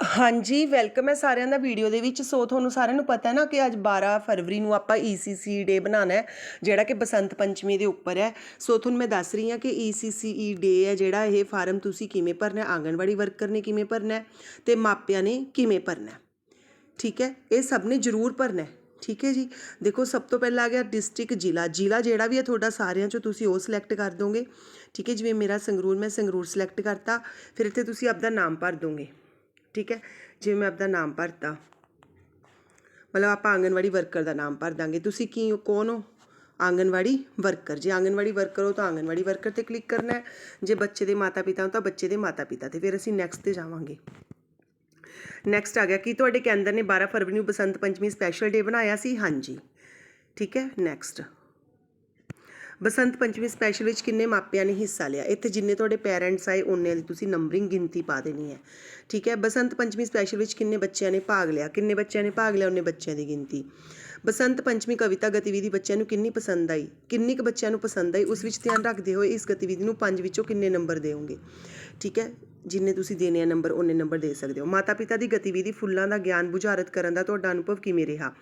ਹਾਂਜੀ ਵੈਲਕਮ ਹੈ ਸਾਰਿਆਂ ਦਾ ਵੀਡੀਓ ਦੇ ਵਿੱਚ। ਸੋ ਤੁਹਾਨੂੰ ਸਾਰਿਆਂ ਨੂੰ ਪਤਾ ਹੈ ਨਾ ਕਿ ਅੱਜ 12 ਫਰਵਰੀ ਨੂੰ ਆਪਾਂ ECC ਡੇ ਬਣਾਉਣਾ ਹੈ, ਜਿਹੜਾ ਕਿ ਬਸੰਤ ਪੰਚਮੀ ਦੇ ਉੱਪਰ ਹੈ। ਸੋ ਤੁਹਾਨੂੰ ਮੈਂ ਦੱਸ ਰਹੀ ਹਾਂ ਕਿ ECCE ਡੇ ਹੈ ਜਿਹੜਾ ਇਹ ਫਾਰਮ ਤੁਸੀਂ ਕਿਵੇਂ ਭਰਨਾ ਹੈ, ਆਂਗਣਵਾੜੀ ਵਰਕਰ ਨੇ ਕਿਵੇਂ ਭਰਨਾ ਹੈ ਤੇ ਮਾਪਿਆਂ ਨੇ ਕਿਵੇਂ ਭਰਨਾ ਹੈ। ਠੀਕ ਹੈ? ਇਹ ਸਭ ਨੇ ਜ਼ਰੂਰ ਭਰਨਾ ਹੈ। ਠੀਕ ਹੈ ਜੀ? ਦੇਖੋ, ਸਭ ਤੋਂ ਪਹਿਲਾਂ ਆ ਗਿਆ ਡਿਸਟ੍ਰਿਕਟ ਜ਼ਿਲ੍ਹਾ। ਜ਼ਿਲ੍ਹਾ ਜਿਹੜਾ ਵੀ ਹੈ ਤੁਹਾਡਾ ਸਾਰਿਆਂ ਚੋਂ ਤੁਸੀਂ ਉਹ ਸਿਲੈਕਟ ਕਰ ਦੋਗੇ। ਠੀਕ ਹੈ? ਜਿਵੇਂ ਮੇਰਾ ਸੰਗਰੂਰ, ਮੈਂ ਸੰਗਰੂਰ ਸਿਲੈਕਟ ਕਰਤਾ। ਫਿਰ ਇੱਥੇ ਤੁਸੀਂ ਆਪਦਾ ਨਾਮ ਭਰ ਦੋਗੇ। ਠੀਕ ਹੈ? ਜਿਵੇਂ ਮੈਂ ਆਪਦਾ ਨਾਮ ਭਰਤਾ। ਮਤਲਬ ਆਪਾਂ ਆਂਗਨਵਾੜੀ ਵਰਕਰ ਦਾ ਨਾਮ ਭਰ ਦਾਂਗੇ। ਤੁਸੀਂ ਕੀ ਹੋ? ਕੌਣ ਹੋ? ਆਂਗਨਵਾੜੀ ਵਰਕਰ। ਜੇ ਆਂਗਨਵਾੜੀ ਵਰਕਰ ਹੋ ਤਾਂ ਆਂਗਨਵਾੜੀ ਵਰਕਰ ਤੇ ਕਲਿੱਕ ਕਰਨਾ ਹੈ। ਜੇ ਬੱਚੇ ਦੇ ਮਾਤਾ ਪਿਤਾ ਹੋ ਤਾਂ ਬੱਚੇ ਦੇ ਮਾਤਾ ਪਿਤਾ ਤੇ। ਫਿਰ ਅਸੀਂ ਨੈਕਸਟ ਤੇ ਜਾਵਾਂਗੇ। ਨੈਕਸਟ ਆ ਗਿਆ ਕੀ ਤੁਹਾਡੇ ਕੇਂਦਰ ਨੇ 12 ਫਰਵਰੀ ਨੂੰ ਬਸੰਤ ਪੰਚਮੀ ਸਪੈਸ਼ਲ ਡੇ ਬਣਾਇਆ ਸੀ? ਹਾਂਜੀ। ਠੀਕ ਹੈ? ਨੈਕਸਟ ਬਸੰਤ ਪੰਚਮੀ ਸਪੈਸ਼ਲ ਵਿੱਚ ਕਿੰਨੇ ਮਾਪਿਆਂ ਨੇ ਹਿੱਸਾ ਲਿਆ? ਇੱਥੇ ਜਿੰਨੇ ਤੁਹਾਡੇ ਪੈਰੈਂਟਸ ਆਏ ਉਹਨੇ ਦੀ ਤੁਸੀਂ ਨੰਬਰਿੰਗ ਗਿਣਤੀ ਪਾ ਦੇਣੀ ਹੈ। ਠੀਕ ਹੈ? ਬਸੰਤ ਪੰਚਮੀ ਸਪੈਸ਼ਲ ਵਿੱਚ ਕਿੰਨੇ ਬੱਚਿਆਂ ਨੇ ਭਾਗ ਲਿਆ? ਕਿੰਨੇ ਬੱਚਿਆਂ ਨੇ ਭਾਗ ਲਿਆ ਉਹਨੇ ਬੱਚਿਆਂ ਦੀ ਗਿਣਤੀ? ਬਸੰਤ ਪੰਚਮੀ ਕਵਿਤਾ ਗਤੀਵਿਧੀ ਬੱਚਿਆਂ ਨੂੰ ਕਿੰਨੀ ਪਸੰਦ ਆਈ? ਕਿੰਨੀ ਕੁ ਬੱਚਿਆਂ ਨੂੰ ਪਸੰਦ ਆਈ? ਉਸ ਵਿੱਚ ਧਿਆਨ ਰੱਖਦੇ ਹੋਏ ਇਸ ਗਤੀਵਿਧੀ ਨੂੰ 5 ਵਿੱਚੋਂ ਕਿੰਨੇ ਨੰਬਰ ਦੇਵੋਗੇ? ਠੀਕ ਹੈ? ਜਿੰਨੇ ਤੁਸੀਂ ਦੇਣੇ ਆ ਨੰਬਰ ਉਹਨੇ ਨੰਬਰ ਦੇ ਸਕਦੇ ਹੋ। ਮਾਤਾ ਪਿਤਾ ਦੀ ਗਤੀਵਿਧੀ ਫੁੱਲਾਂ ਦਾ ਗਿਆਨ, ਬੁਝਾਰਤ ਕਰਨ ਦਾ ਤੁਹਾਡਾ ਅਨੁਭਵ ਕਿਵੇਂ ਰਿਹਾ?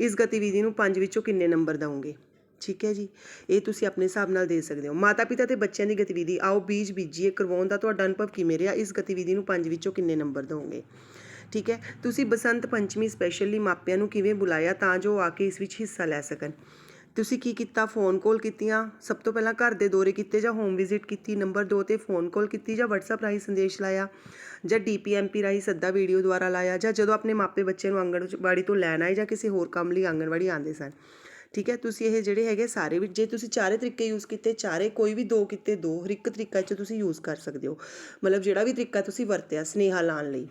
ਇਸ ਗਤੀਵਿਧੀ ਨੂੰ 5 ਵਿੱਚੋਂ ਕਿੰਨੇ ਨੰਬਰ ਦਵੋਗੇ? ਠੀਕ ਹੈ ਜੀ? ਇਹ ਤੁਸੀਂ ਆਪਣੇ ਹਿਸਾਬ ਨਾਲ ਦੇ ਸਕਦੇ ਹੋ। ਮਾਤਾ ਪਿਤਾ ਤੇ ਬੱਚਿਆਂ ਦੀ ਗਤੀਵਿਧੀ, ਆਓ ਬੀਜ ਬੀਜੀਏ, ਕਰਵਾਉਣ ਦਾ ਤੁਹਾਡਾ ਅਨੁਭਵ ਕਿਵੇਂ ਰਿਹਾ? ਇਸ ਗਤੀਵਿਧੀ ਨੂੰ 5 ਵਿੱਚੋਂ ਕਿੰਨੇ ਨੰਬਰ ਦਵੋਗੇ ਠੀਕ ਹੈ? ਤੁਸੀਂ ਬਸੰਤ ਪੰਚਮੀ ਸਪੈਸ਼ਲੀ ਮਾਪਿਆਂ ਨੂੰ ਕਿਵੇਂ ਬੁਲਾਇਆ ਤਾਂ ਜੋ ਉਹ ਆ ਕੇ ਇਸ ਵਿੱਚ ਹਿੱਸਾ ਲੈ ਸਕਣ? ਤੁਸੀਂ ਕੀ ਕੀਤਾ? ਫੋਨ ਕਾਲ ਕੀਤੀਆਂ? ਸਭ ਤੋਂ ਪਹਿਲਾਂ ਘਰ ਦੇ ਦੌਰੇ ਕੀਤੇ ਜਾਂ ਹੋਮ ਵਿਜ਼ਿਟ ਕੀਤੀ? ਨੰਬਰ 2 ਤੇ ਫੋਨ ਕਾਲ ਕੀਤੀ ਜਾਂ WhatsApp ਰਾਹੀਂ ਸੰਦੇਸ਼ ਲਾਇਆ? ਜਾਂ DPMP ਰਾਹੀਂ ਸੱਦਾ ਵੀਡੀਓ ਦੁਆਰਾ ਲਾਇਆ? ਜਾਂ ਜਦੋਂ ਆਪਣੇ ਮਾਪੇ ਬੱਚੇ ਨੂੰ ਆਂਗਣਵਾੜੀ ਤੋਂ ਲੈਣ ਆਏ ਜਾਂ ਕਿਸੇ ਹੋਰ ਕੰਮ ਲਈ ਆਂਗਣਵਾੜੀ ਆਉਂਦੇ ਸਨ? ਠੀਕ ਹੈ, ਤੁਸੀਂ ਇਹ ਜਿਹੜੇ ਹੈਗੇ ਸਾਰੇ ਵਿੱਚ ਜੇ ਤੁਸੀਂ ਚਾਰੇ ਤਰੀਕੇ ਯੂਜ਼ ਕੀਤੇ, ਚਾਰੇ ਕੋਈ ਵੀ ਦੋ ਕੀਤੇ, ਦੋ, ਹਰ ਇੱਕ ਤਰੀਕਾ 'ਚ ਤੁਸੀਂ ਯੂਜ਼ ਕਰ ਸਕਦੇ ਹੋ। ਮਤਲਬ ਜਿਹੜਾ ਵੀ ਤਰੀਕਾ ਤੁਸੀਂ ਵਰਤਿਆ ਸਨੇਹਾ ਲਾਉਣ ਲਈ।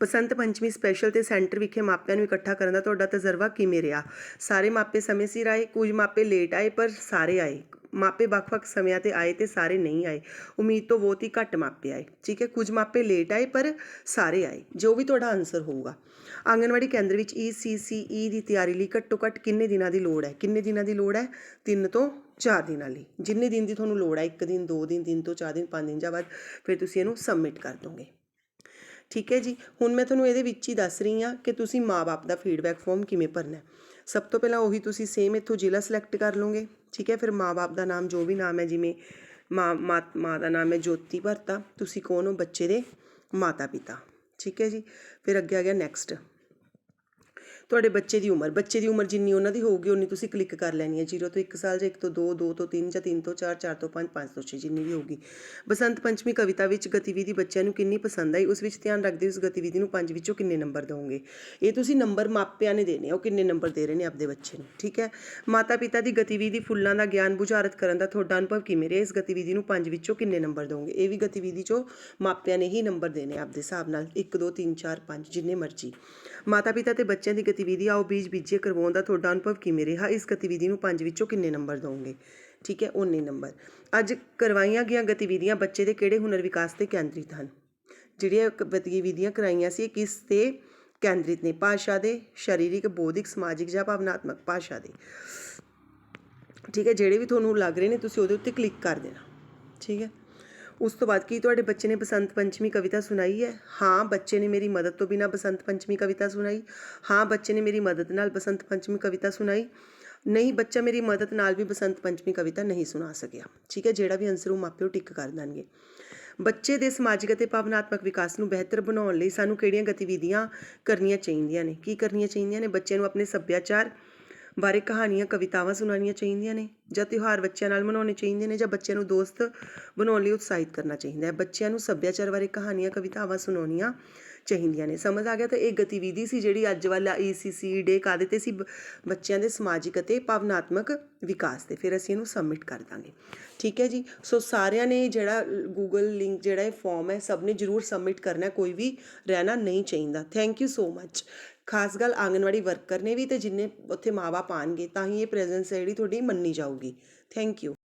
ਬਸੰਤ ਪੰਚਮੀ ਸਪੈਸ਼ਲ ਤੇ ਸੈਂਟਰ ਵਿਖੇ ਮਾਪਿਆਂ ਨੂੰ ਇਕੱਠਾ ਕਰਨ ਦਾ ਤੁਹਾਡਾ ਤਜਰਬਾ ਕਿਵੇਂ ਰਿਹਾ? ਸਾਰੇ ਮਾਪੇ ਸਮੇਂ ਸਿਰ ਆਏ, ਕੁਝ ਮਾਪੇ ਲੇਟ ਆਏ, ਪਰ ਸਾਰੇ ਆਏ। ਮਾਪੇ ਵੱਖ-ਵੱਖ ਸਮਿਆਂ ਤੇ ਆਏ ਤੇ ਸਾਰੇ ਨਹੀਂ ਆਏ। ਉਮੀਦ ਤੋਂ ਬਹੁਤ ਹੀ ਘੱਟ ਮਾਪੇ ਆਏ। ਠੀਕ ਹੈ, ਕੁਝ ਮਾਪੇ ਲੇਟ ਆਏ, ਪਰ ਸਾਰੇ ਆਏ, ਜੋ ਵੀ ਤੁਹਾਡਾ ਆਨਸਰ ਹੋਊਗਾ। ਆਂਗਨਵਾੜੀ ਕੇਂਦਰ ਵਿੱਚ ECCE ਦੀ ਤਿਆਰੀ ਲਈ ਘੱਟੋ ਘੱਟ ਕਿੰਨੇ ਦਿਨਾਂ ਦੀ ਲੋੜ ਹੈ? ਕਿੰਨੇ ਦਿਨਾਂ ਦੀ ਲੋੜ ਹੈ? 3 ਤੋਂ 4 ਦਿਨਾਂ ਲਈ। ਜਿੰਨੇ ਦਿਨ ਦੀ ਤੁਹਾਨੂੰ ਲੋੜ ਹੈ 1 ਦਿਨ 2 ਦਿਨ 3 ਤੋਂ 4 ਦਿਨ 5 ਦਿਨ ਜਾਂ ਬਾਅਦ ਫਿਰ ਤੁਸੀਂ ਇਹਨੂੰ ਸਬਮਿਟ ਕਰ ਦੋਗੇ। ਠੀਕ ਹੈ ਜੀ, ਹੁਣ ਮੈਂ ਤੁਹਾਨੂੰ ਇਹਦੇ ਵਿੱਚ ਹੀ ਦੱਸ ਰਹੀ ਹਾਂ ਕਿ ਤੁਸੀਂ ਮਾਪੇ ਦਾ ਫੀਡਬੈਕ ਫਾਰਮ ਕਿਵੇਂ ਭਰਨਾ ਹੈ। ਸਭ ਤੋਂ ਪਹਿਲਾਂ ਉਹੀ ਤੁਸੀਂ ਸੇਮ ਇੱਥੋਂ ਜ਼ਿਲ੍ਹਾ ਸਿਲੈਕਟ ਕਰ ਲਓਗੇ। ਠੀਕ ਹੈ, ਫਿਰ ਮਾਪੇ ਦਾ ਨਾਮ, ਜੋ ਵੀ ਨਾਮ ਹੈ, ਜਿਵੇਂ ਮਾਂ ਮਾਂ ਦਾ ਨਾਮ ਹੈ, ਜੋਤੀ ਭਰਤਾ, ਤੁਸੀਂ ਕੌਣ ਹੋ? ਬੱਚੇ ਦੇ ਮਾਤਾ ਪਿਤਾ ਠੀਕ ਹੈ ਜੀ? ਫਿਰ ਅੱਗੇ ਆ ਗਿਆ ਨੈਕਸਟ ਤੁਹਾਡੇ ਬੱਚੇ ਦੀ ਉਮਰ, ਬੱਚੇ ਦੀ ਉਮਰ ਜਿੰਨੀ ਉਹਨਾਂ ਦੀ ਹੋਊਗੀ, ਉਨੀ ਤੁਸੀਂ ਕਲਿੱਕ ਕਰ ਲੈਣੀ ਹੈ 0 ਤੋਂ 1 ਸਾਲ ਜਾਂ 1 ਤੋਂ 2 2 ਤੋਂ 3 ਜਾਂ 3 ਤੋਂ 4 4 ਤੋਂ 5 5 ਤੋਂ 6 ਜਿੰਨੀ ਵੀ ਹੋਊਗੀ। ਬਸੰਤ ਪੰਚਮੀ ਕਵਿਤਾ ਵਿੱਚ ਗਤੀਵਿਧੀ ਬੱਚਿਆਂ ਨੂੰ ਕਿੰਨੀ ਪਸੰਦ ਆਈ, ਉਸ ਵਿੱਚ ਧਿਆਨ ਰੱਖਦੇ ਉਸ ਗਤੀਵਿਧੀ ਨੂੰ 5 ਵਿੱਚੋਂ ਕਿੰਨੇ ਨੰਬਰ ਦੋਗੇ ਇਹ ਤੁਸੀਂ ਨੰਬਰ ਮਾਪਿਆਂ ਨੇ ਦੇਣੇ ਆ, ਉਹ ਕਿੰਨੇ ਨੰਬਰ ਦੇ ਰਹੇ ਨੇ ਆਪਦੇ ਬੱਚੇ ਨੂੰ, ਠੀਕ ਹੈ? ਮਾਤਾ ਪਿਤਾ ਦੀ ਗਤੀਵਿਧੀ ਫੁੱਲਾਂ ਦਾ ਗਿਆਨ, ਬੁਝਾਰਤ ਕਰਨ ਦਾ ਤੁਹਾਡਾ ਅਨੁਭਵ ਕਿਵੇਂ ਰਿਹਾ? ਇਸ ਗਤੀਵਿਧੀ ਨੂੰ 5 ਵਿੱਚੋਂ ਕਿੰਨੇ ਨੰਬਰ ਦੋਗੇ ਇਹ ਵੀ ਗਤੀਵਿਧੀ ਚੋਂ ਮਾਪਿਆਂ ਨੇ ਹੀ ਨੰਬਰ ਦੇਣੇ ਆਪਦੇ ਹਿਸਾਬ ਨਾਲ 1 2 3 4 5 ਜਿੰਨੇ ਮਰਜ਼ੀ। ਮਾਤਾ ਪਿਤਾ ਤੇ ਬੱਚਿਆਂ ਦੀ ਗਤੀਵਿਧੀ ਆਓ ਬੀਜ ਬੀਜੇ ਕਰਵਾਉਣ ਦਾ ਤੁਹਾਡਾ ਅਨੁਭਵ ਕਿਵੇਂ ਰਿਹਾ? ਇਸ ਗਤੀਵਿਧੀ ਨੂੰ 5 ਵਿੱਚੋਂ ਕਿੰਨੇ ਨੰਬਰ ਦੋਗੇ? ਠੀਕ ਹੈ 19 ਨੰਬਰ। ਅੱਜ ਕਰਵਾਈਆਂ ਗਈਆਂ ਗਤੀਵਿਧੀਆਂ ਬੱਚੇ ਦੇ ਕਿਹੜੇ ਹੁਨਰ ਵਿਕਾਸ ਤੇ ਕੇਂਦਰਿਤ ਹਨ? ਜਿਹੜੀਆਂ ਗਤੀਵਿਧੀਆਂ ਕਰਾਈਆਂ ਸੀ ਕਿਸ ਤੇ ਕੇਂਦਰਿਤ ਨੇ? ਭਾਸ਼ਾ ਦੇ, ਸਰੀਰਿਕ, ਬੌਧਿਕ, ਸਮਾਜਿਕ ਜਾਂ ਭਾਵਨਾਤਮਕ ਭਾਸ਼ਾ ਦੇ? ਠੀਕ ਹੈ, ਜਿਹੜੇ ਵੀ ਤੁਹਾਨੂੰ ਲੱਗ ਰਹੇ ਨੇ, ਤੁਸੀਂ ਉਹਦੇ ਉੱਤੇ ਕਲਿੱਕ ਕਰ ਦੇਣਾ। ਠੀਕ ਹੈ। ਉਸ ਤੋਂ ਬਾਅਦ ਕੀ ਤੁਹਾਡੇ ਬੱਚੇ ਨੇ ਬਸੰਤ ਪੰਚਮੀ ਕਵਿਤਾ ਸੁਣਾਈ ਹੈ? ਹਾਂ, ਬੱਚੇ ਨੇ ਮੇਰੀ ਮਦਦ ਤੋਂ ਬਿਨਾ ਬਸੰਤ ਪੰਚਮੀ ਕਵਿਤਾ ਸੁਣਾਈ। ਹਾਂ, ਬੱਚੇ ਨੇ ਮੇਰੀ ਮਦਦ ਨਾਲ ਬਸੰਤ ਪੰਚਮੀ ਕਵਿਤਾ ਸੁਣਾਈ। ਨਹੀਂ, ਬੱਚਾ ਮੇਰੀ ਮਦਦ ਨਾਲ ਵੀ ਬਸੰਤ ਪੰਚਮੀ ਕਵਿਤਾ ਨਹੀਂ ਸੁਣਾ ਸਕਿਆ। ਠੀਕ ਹੈ, ਜਿਹੜਾ ਵੀ ਆਨਸਰ ਉਹ ਮਾਪਿਓ ਟਿਕ ਕਰ ਦੇਣਗੇ। ਬੱਚੇ ਦੇ ਸਮਾਜਿਕ ਅਤੇ ਭਾਵਨਾਤਮਕ ਵਿਕਾਸ ਨੂੰ ਬਿਹਤਰ ਬਣਾਉਣ ਲਈ ਸਾਨੂੰ ਕਿਹੜੀਆਂ ਗਤੀਵਿਧੀਆਂ ਕਰਨੀਆਂ ਚਾਹੀਦੀਆਂ ਨੇ? ਕੀ ਕਰਨੀਆਂ ਚਾਹੀਦੀਆਂ ਨੇ? ਬੱਚੇ ਨੂੰ ਆਪਣੇ ਸੱਭਿਆਚਾਰ ਬਾਰੇ ਕਹਾਣੀਆਂ, ਕਵਿਤਾਵਾਂ ਸੁਣਾਉਣੀਆਂ ਚਾਹੀਦੀਆਂ ਨੇ ਜਾਂ ਤਿਉਹਾਰ ਬੱਚਿਆਂ ਨਾਲ ਮਨਾਉਣੇ ਚਾਹੀਦੇ ਨੇ ਜਾਂ ਬੱਚਿਆਂ ਨੂੰ ਦੋਸਤ ਬਣਾਉਣ ਲਈ ਉਤਸ਼ਾਹਿਤ ਕਰਨਾ ਚਾਹੀਦਾ ਹੈ। ਬੱਚਿਆਂ ਨੂੰ ਸੱਭਿਆਚਾਰ ਬਾਰੇ ਕਹਾਣੀਆਂ, ਕਵਿਤਾਵਾਂ ਸੁਣਾਉਣੀਆਂ ਚਾਹੀਦੀਆਂ ਨੇ। ਸਮਝ ਆ ਗਿਆ ਤਾਂ ਇਹ ਗਤੀਵਿਧੀ ਸੀ ਜਿਹੜੀ ਅੱਜ ਵਾਲਾ ECC ਡੇ ਕਾਦੇ ਤੇ ਸੀ ਬੱਚਿਆਂ ਦੇ ਸਮਾਜਿਕ ਅਤੇ ਭਾਵਨਾਤਮਕ ਵਿਕਾਸ ਤੇ। ਫਿਰ ਅਸੀਂ ਇਹਨੂੰ ਸਬਮਿਟ ਕਰ ਦਾਂਗੇ। ਠੀਕ ਹੈ ਜੀ? ਸੋ ਸਾਰਿਆਂ ਨੇ ਜਿਹੜਾ ਗੂਗਲ ਲਿੰਕ ਜਿਹੜਾ ਇਹ ਫਾਰਮ ਹੈ, ਸਭ ਨੇ ਜਰੂਰ ਸਬਮਿਟ ਕਰਨਾ ਕੋਈ ਵੀ ਰਹਿਣਾ ਨਹੀਂ ਚਾਹੀਦਾ। ਥੈਂਕ ਯੂ ਸੋ ਮੱਚ ਖਾਸ ਗੱਲ ਆਂਗਨਵਾੜੀ ਵਰਕਰ ਨੇ ਵੀ ਅਤੇ ਜਿੰਨੇ ਉੱਥੇ ਮਾਂ ਬਾਪ ਪਾਣਗੇ ਤਾਂ ਹੀ ਇਹ ਪ੍ਰੈਜ਼ੈਂਸ ਹੈ ਜਿਹੜੀ ਤੁਹਾਡੀ ਮੰਨੀ ਜਾਊਗੀ। Thank you